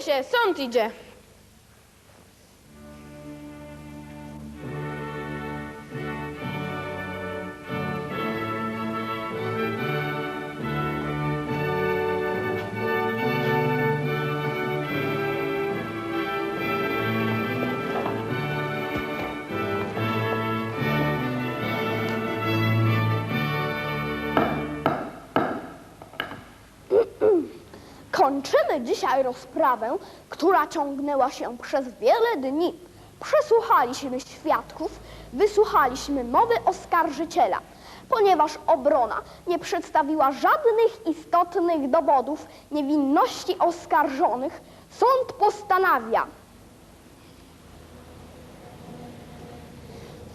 się, sąd idzie. Kończymy dzisiaj rozprawę, która ciągnęła się przez wiele dni. Przesłuchaliśmy świadków, wysłuchaliśmy mowy oskarżyciela. Ponieważ obrona nie przedstawiła żadnych istotnych dowodów niewinności oskarżonych, sąd postanawia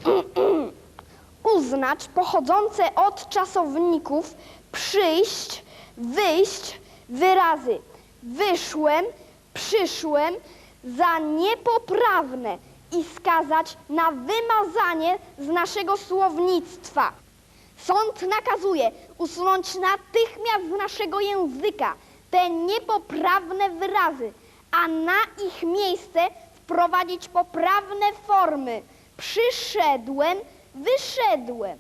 uznać pochodzące od czasowników przyjść, wyjść wyrazy wyszłem, przyszłem za niepoprawne i skazać na wymazanie z naszego słownictwa. Sąd nakazuje usunąć natychmiast z naszego języka te niepoprawne wyrazy, a na ich miejsce wprowadzić poprawne formy. Przyszedłem, wyszedłem.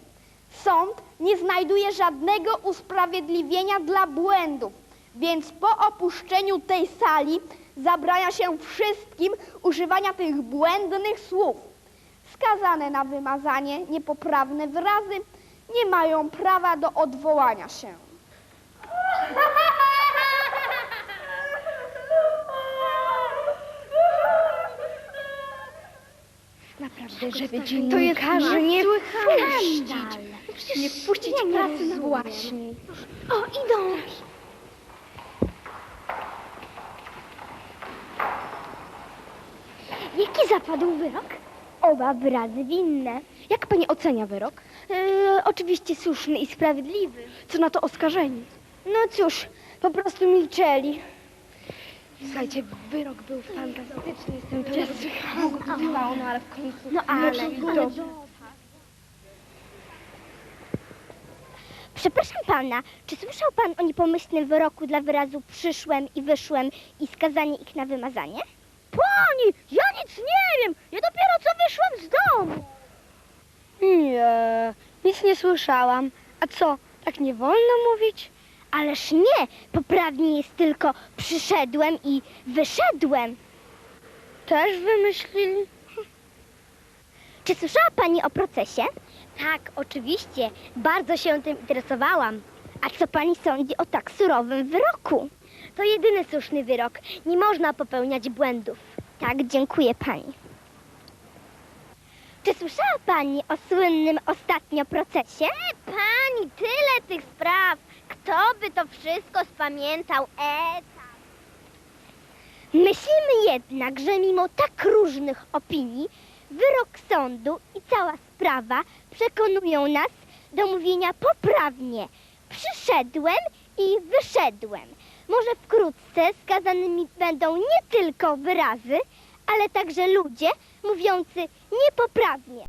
Sąd nie znajduje żadnego usprawiedliwienia dla błędów, więc po opuszczeniu tej sali zabrania się wszystkim używania tych błędnych słów. Skazane na wymazanie niepoprawne wyrazy nie mają prawa do odwołania się. Naprawdę, żeby dziennikarzy nie puścić. Nie puścić prasy właśnie. O, idą! Zapadł wyrok? Oba wyrazy winne. Jak pani ocenia wyrok? E, oczywiście słuszny i sprawiedliwy. Co na to oskarżeni? No cóż, po prostu milczeli. Słuchajcie, wyrok był fantastyczny. Jestem pewna, że długo to trwało, no ale w końcu... No ale... ale Przepraszam pana, czy słyszał pan o niepomyślnym wyroku dla wyrazu przyszłem i wyszłem i skazanie ich na wymazanie? Pani, ja nic nie wiem! Ja dopiero co wyszłam z domu! Nie, nic nie słyszałam. A co, tak nie wolno mówić? Ależ nie, poprawnie jest tylko przyszedłem i wyszedłem. Też wymyślili? Czy słyszała pani o procesie? Tak, oczywiście. Bardzo się tym interesowałam. A co pani sądzi o tak surowym wyroku? To jedyny słuszny wyrok. Nie można popełniać błędów. Tak, dziękuję pani. Czy słyszała pani o słynnym ostatnio procesie? pani, tyle tych spraw. Kto by to wszystko spamiętał? E, Myślimy jednak, że mimo tak różnych opinii, wyrok sądu i cała sprawa przekonują nas do mówienia poprawnie. Przyszedłem i wyszedłem. Może wkrótce skazanymi będą nie tylko wyrazy, ale także ludzie mówiący niepoprawnie.